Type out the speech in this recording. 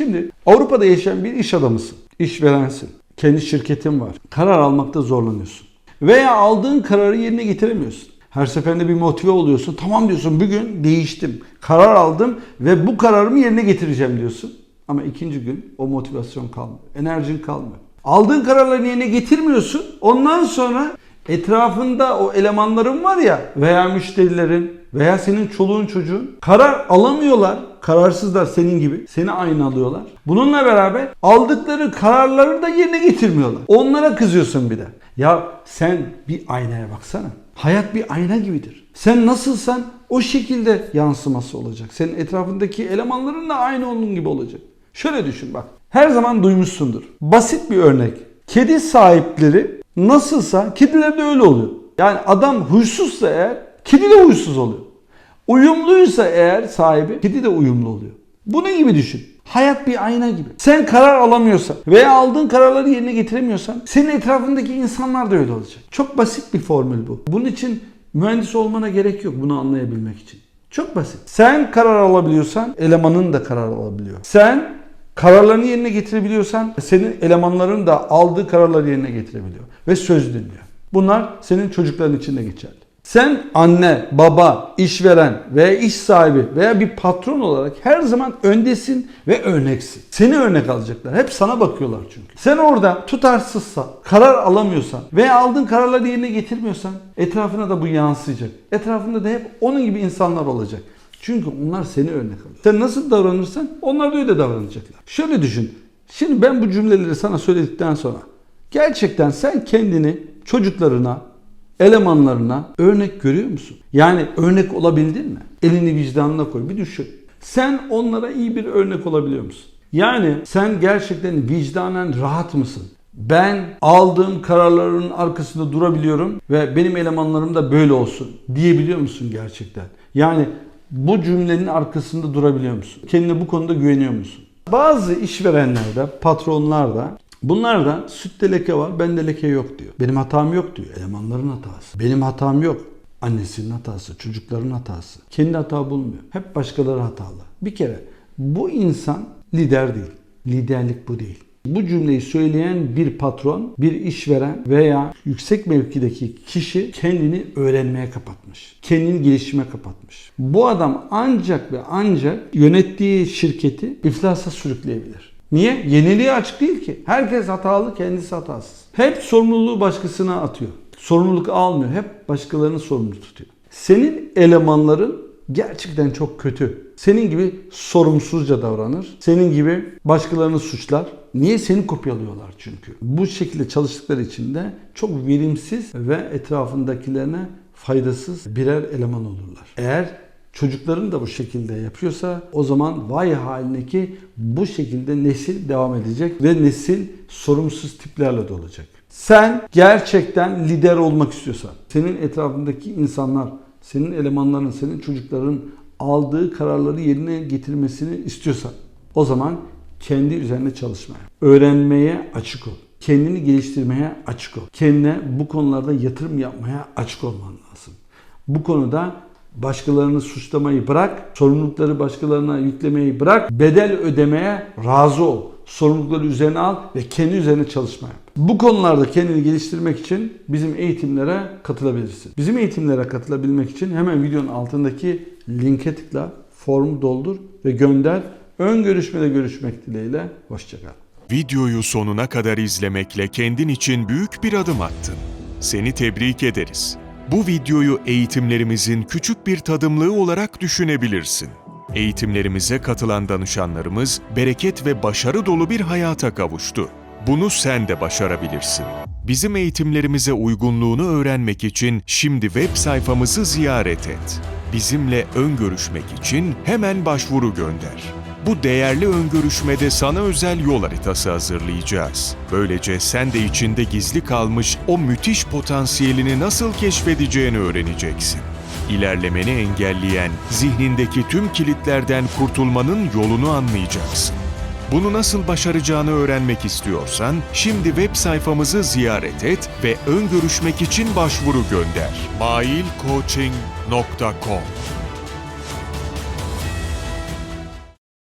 Şimdi Avrupa'da yaşayan bir iş adamısın, işverensin, kendi şirketin var. Karar almakta zorlanıyorsun. Veya aldığın kararı yerine getiremiyorsun. Her seferinde bir motive oluyorsun. Tamam diyorsun bugün değiştim. Karar aldım ve bu kararımı yerine getireceğim diyorsun. Ama ikinci gün o motivasyon kalmıyor. Enerjin kalmıyor. Aldığın kararları yerine getirmiyorsun. Ondan sonra etrafında o elemanların var ya veya müşterilerin veya senin çoluğun çocuğun karar alamıyorlar. Kararsızlar senin gibi. Seni aynı alıyorlar. Bununla beraber aldıkları kararları da yerine getirmiyorlar. Onlara kızıyorsun bir de. Ya sen bir aynaya baksana. Hayat bir ayna gibidir. Sen nasılsan o şekilde yansıması olacak. Senin etrafındaki elemanların da aynı onun gibi olacak. Şöyle düşün bak. Her zaman duymuşsundur. Basit bir örnek. Kedi sahipleri nasılsa kediler de öyle oluyor. Yani adam huysuzsa eğer kedi de huysuz oluyor. Uyumluysa eğer sahibi kedi de uyumlu oluyor. Bunun gibi düşün. Hayat bir ayna gibi. Sen karar alamıyorsan veya aldığın kararları yerine getiremiyorsan senin etrafındaki insanlar da öyle olacak. Çok basit bir formül bu. Bunun için mühendis olmana gerek yok bunu anlayabilmek için. Çok basit. Sen karar alabiliyorsan elemanın da karar alabiliyor. Sen kararlarını yerine getirebiliyorsan senin elemanların da aldığı kararları yerine getirebiliyor. Ve söz dinliyor. Bunlar senin çocukların için de geçerli. Sen anne, baba, işveren veya iş sahibi veya bir patron olarak her zaman öndesin ve örneksin. Seni örnek alacaklar. Hep sana bakıyorlar çünkü. Sen orada tutarsızsan, karar alamıyorsan veya aldığın kararları yerine getirmiyorsan etrafına da bu yansıyacak. Etrafında da hep onun gibi insanlar olacak. Çünkü onlar seni örnek alıyor. Sen nasıl davranırsan onlar da öyle davranacaklar. Şöyle düşün. Şimdi ben bu cümleleri sana söyledikten sonra gerçekten sen kendini çocuklarına, elemanlarına örnek görüyor musun? Yani örnek olabildin mi? Elini vicdanına koy bir düşün. Sen onlara iyi bir örnek olabiliyor musun? Yani sen gerçekten vicdanen rahat mısın? Ben aldığım kararların arkasında durabiliyorum ve benim elemanlarım da böyle olsun diyebiliyor musun gerçekten? Yani bu cümlenin arkasında durabiliyor musun? Kendine bu konuda güveniyor musun? Bazı işverenlerde, patronlarda Bunlar da sütte leke var, bende leke yok diyor. Benim hatam yok diyor. Elemanların hatası. Benim hatam yok. Annesinin hatası, çocukların hatası. Kendi hata bulmuyor. Hep başkaları hatalı. Bir kere bu insan lider değil. Liderlik bu değil. Bu cümleyi söyleyen bir patron, bir işveren veya yüksek mevkideki kişi kendini öğrenmeye kapatmış. Kendini gelişime kapatmış. Bu adam ancak ve ancak yönettiği şirketi iflasa sürükleyebilir. Niye? Yeniliğe açık değil ki. Herkes hatalı, kendisi hatasız. Hep sorumluluğu başkasına atıyor. Sorumluluk almıyor. Hep başkalarını sorumlu tutuyor. Senin elemanların gerçekten çok kötü. Senin gibi sorumsuzca davranır. Senin gibi başkalarını suçlar. Niye? Seni kopyalıyorlar çünkü. Bu şekilde çalıştıkları için de çok verimsiz ve etrafındakilerine faydasız birer eleman olurlar. Eğer çocukların da bu şekilde yapıyorsa o zaman vay haline ki bu şekilde nesil devam edecek ve nesil sorumsuz tiplerle de olacak. Sen gerçekten lider olmak istiyorsan, senin etrafındaki insanlar, senin elemanların, senin çocukların aldığı kararları yerine getirmesini istiyorsan o zaman kendi üzerine çalışmaya, öğrenmeye açık ol. Kendini geliştirmeye açık ol. Kendine bu konularda yatırım yapmaya açık olman lazım. Bu konuda başkalarını suçlamayı bırak, sorumlulukları başkalarına yüklemeyi bırak, bedel ödemeye razı ol. Sorumlulukları üzerine al ve kendi üzerine çalışma yap. Bu konularda kendini geliştirmek için bizim eğitimlere katılabilirsin. Bizim eğitimlere katılabilmek için hemen videonun altındaki linke tıkla, formu doldur ve gönder. Ön görüşmede görüşmek dileğiyle. Hoşçakal. Videoyu sonuna kadar izlemekle kendin için büyük bir adım attın. Seni tebrik ederiz. Bu videoyu eğitimlerimizin küçük bir tadımlığı olarak düşünebilirsin. Eğitimlerimize katılan danışanlarımız bereket ve başarı dolu bir hayata kavuştu. Bunu sen de başarabilirsin. Bizim eğitimlerimize uygunluğunu öğrenmek için şimdi web sayfamızı ziyaret et. Bizimle ön görüşmek için hemen başvuru gönder. Bu değerli öngörüşmede sana özel yol haritası hazırlayacağız. Böylece sen de içinde gizli kalmış o müthiş potansiyelini nasıl keşfedeceğini öğreneceksin. İlerlemeni engelleyen zihnindeki tüm kilitlerden kurtulmanın yolunu anlayacaksın. Bunu nasıl başaracağını öğrenmek istiyorsan şimdi web sayfamızı ziyaret et ve ön görüşmek için başvuru gönder. mailcoaching.com